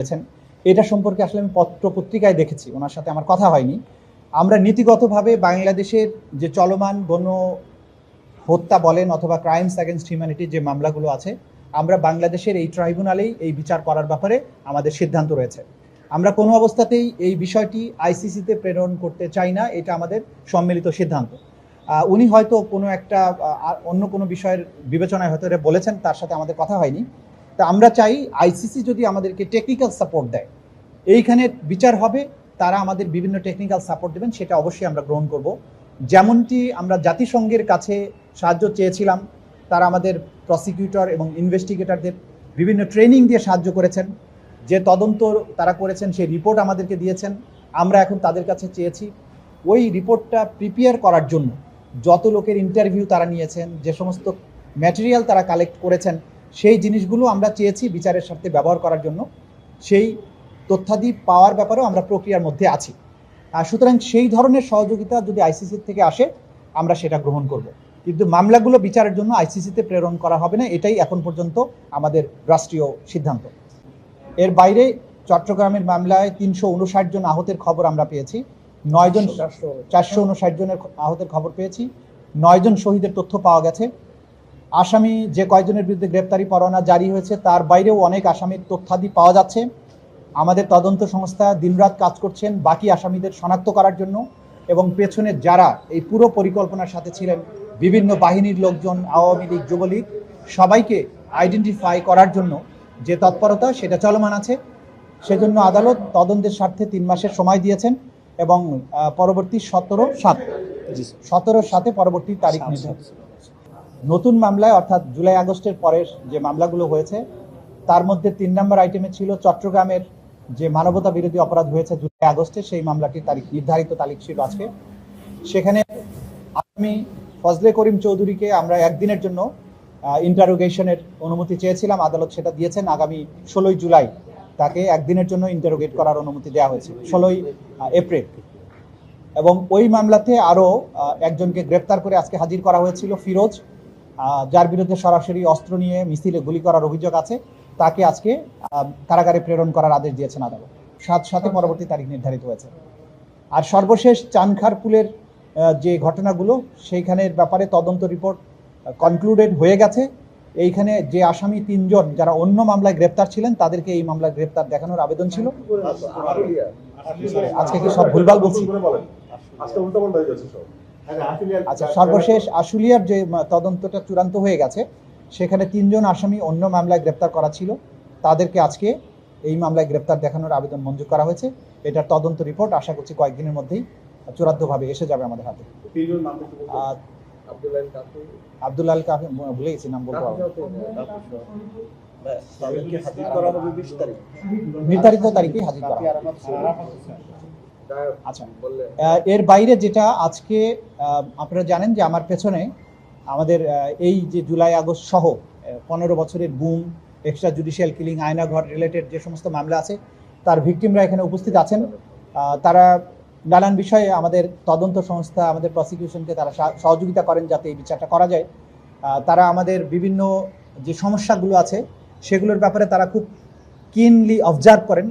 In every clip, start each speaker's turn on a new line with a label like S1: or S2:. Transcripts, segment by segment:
S1: করেছেন। এটা সম্পর্কে আসলে আমি পত্র পত্রিকায় দেখেছি, ওনার সাথে আমার কথা হয়নি। আমরা নীতিগতভাবে বাংলাদেশের যে চলমান গণ হত্যা বলেন অথবা ক্রাইমস অ্যাগেনস্ট হিউম্যানিটি যে মামলাগুলো আছে, আমরা বাংলাদেশের এই ট্রাইব্যুনালেই এই বিচার করার ব্যাপারে আমাদের সিদ্ধান্ত রয়েছে। আমরা কোনো অবস্থাতেই এই বিষয়টি আইসিসিতে প্রেরণ করতে চাই না, এটা আমাদের সম্মিলিত সিদ্ধান্ত। উনি হয়তো কোনো একটা অন্য কোনো বিষয়ের বিবেচনায় হয়তো এটা বলেছেন, তার সাথে আমাদের কথা হয়নি। তা আমরা চাই আইসিসি যদি আমাদেরকে টেকনিক্যাল সাপোর্ট দেয়। এইখানে বিচার হবে, তারা আমাদের বিভিন্ন টেকনিক্যাল সাপোর্ট দেবেন, সেটা অবশ্যই আমরা গ্রহণ করব। যেমনটি আমরা জাতিসংঘের কাছে সাহায্য চেয়েছিলাম, তারা আমাদের প্রসিকিউটর এবং ইনভেস্টিগেটরদের বিভিন্ন ট্রেনিং দিয়ে সাহায্য করেছেন। যে তদন্ত তারা করেছেন, সেই রিপোর্ট আমাদেরকে দিয়েছেন। আমরা এখন তাদের কাছে চেয়েছি, ওই রিপোর্টটা প্রিপেয়ার করার জন্য। যত লোকের ইন্টারভিউ তারা নিয়েছেন, যে সমস্ত ম্যাটেরিয়াল তারা কালেক্ট করেছেন সেই জিনিসগুলো আমরা চেয়েছি বিচারের স্বার্থে ব্যবহার করার জন্য। সেই তথ্যাদি পাওয়ার ব্যাপারেও আমরা প্রক্রিয়ার মধ্যে আছি। আর সুতরাং সেই ধরনের সহযোগিতা যদি আইসিসির থেকে আসে আমরা সেটা গ্রহণ করব। কিন্তু মামলাগুলো বিচারের জন্য আইসিসিতে প্রেরণ করা হবে না এটাই এখন পর্যন্ত আমাদের রাষ্ট্রীয় সিদ্ধান্ত। এর বাইরে চট্টগ্রামের মামলায় তিনশো উনষাট জন আহতের খবর আমরা পেয়েছি। নয়জন চারশো উনষাট জনের আহতের খবর পেয়েছি। নয়জন শহীদের তথ্য পাওয়া গেছে। আসামি যে কয়জনের বিরুদ্ধে গ্রেপ্তারি পরোয়ানা জারি হয়েছে তার বাইরেও অনেক আসামির তথ্যাদি পাওয়া যাচ্ছে। আমাদের তদন্ত সংস্থা দিনরাত কাজ করছেন বাকি আসামিদের শনাক্ত করার জন্য এবং পেছনে যারা এই পুরো পরিকল্পনার সাথে ছিলেন বিভিন্ন বাহিনীর লোকজন আওয়ামী লীগ যুবলীগ সবাইকে আইডেন্টিফাই করার জন্য যে তৎপরতা সেটা চলমান আছে। সেজন্য আদালত তদন্তের স্বার্থে তিন মাসের সময় দিয়েছেন এবং পরবর্তী সতেরো সাত সতেরো সাথে পরবর্তী তারিখ নির্ধারিত নতুন মামলায়, অর্থাৎ জুলাই আগস্টের পরের যে মামলাগুলো হয়েছে, তার মধ্যে তিন নম্বর আইটেমে ছিল চট্টগ্রামের যে মানবতা বিরোধী অপরাধ হয়েছে জুলাই আগস্টে সেই মামলাটির তারিখ, নির্ধারিত তারিখ ছিল আজকে। সেখানে আমি ফজলে করিম চৌধুরীকে আমরা একদিনের জন্য ইন্টারোগেশনের অনুমতি চেয়েছিলাম, আদালত সেটা দিয়েছেন। আগামী ষোলোই জুলাই তাকে একদিনের জন্য ইন্টারোগেট করার অনুমতি দেওয়া হয়েছে ষোলোই এপ্রিল। এবং ওই মামলাতে আরও একজনকে গ্রেপ্তার করে আজকে হাজির করা হয়েছিল ফিরোজ। যার বিরুদ্ধে সরাসরি অস্ত্র নিয়ে মিছিলে গুলি করার অভিযোগ আছে তাকে আজকে কারাগারে প্রেরণ করার আদেশ দিয়েছেন আদালত সাত সাথে পরবর্তী তারিখ নির্ধারিত হয়েছে আর সর্বশেষ চানখারপুলের যে ঘটনাগুলো সেইখানের ব্যাপারে তদন্ত রিপোর্ট কনক্লুডেড হয়ে গেছে এইখানে যে আসামি তিনজন যারা অন্য মামলায় গ্রেপ্তার ছিলেন তাদেরকে এই মামলায় গ্রেপ্তার দেখানোর আবেদন ছিল আজকে কি সব ভুলভাল বলছি
S2: আজকে উল্টাপাল্টা হয়ে যাচ্ছে সব
S1: আচ্ছা সর্বশেষ আশুলিয়ার যে তদন্তটা চূড়ান্ত হয়ে গেছে সেখানে তিনজন আসামি অন্য মামলায় গ্রেপ্তার করা ছিল। তাদেরকে আজকে এই মামলায় গ্রেপ্তার দেখানোর আবেদন মঞ্জুর করা হয়েছে। এটার তদন্ত রিপোর্ট আশা করছি কয়েকদিনের মধ্যেই চূড়ান্তভাবে এসে যাবে আমাদের হাতে।
S3: আব্দুল্লাহ কাকে
S1: ভুলে গেছি নাম বলতে নির্ধারিত তারিখে হাজির করা। আচ্ছা। এর বাইরে যেটা আজকে আপনারা জানেন যে আমার পেছনে আমাদের এই যে জুলাই আগস্ট সহ পনেরো বছরের broom extra judicial killing Aynaghar related যে সমস্ত মামলা আছে তার ভিকটিমরা এখানে উপস্থিত আছেন। তারা নানান বিষয়ে আমাদের তদন্ত সংস্থা আমাদের প্রসিকিউশনকে তারা সহযোগিতা করেন যাতে এই বিচারটা করা যায়। তারা আমাদের বিভিন্ন যে সমস্যাগুলো আছে সেগুলোর ব্যাপারে তারা খুব কিনলি অবজার্ভ করেন।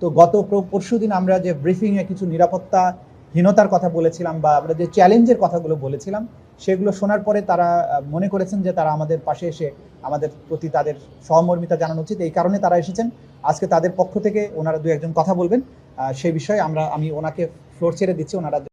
S1: তো গত পরশু দিন আমরা যে ব্রিফিংয়ে কিছু নিরাপত্তাহীনতার কথা বলেছিলাম বা আমরা যে চ্যালেঞ্জের কথাগুলো বলেছিলাম, সেগুলো শোনার পরে তারা মনে করেছেন যে তারা আমাদের পাশে এসে আমাদের প্রতি তাদের সহমর্মিতা জানানো উচিত। এই কারণে তারা এসেছেন। আজকে তাদের পক্ষ থেকে ওনারা দু একজন কথা বলবেন। সেই বিষয়ে আমরা, আমি ওনাকে ফ্লোর ছেড়ে দিচ্ছি। ওনারা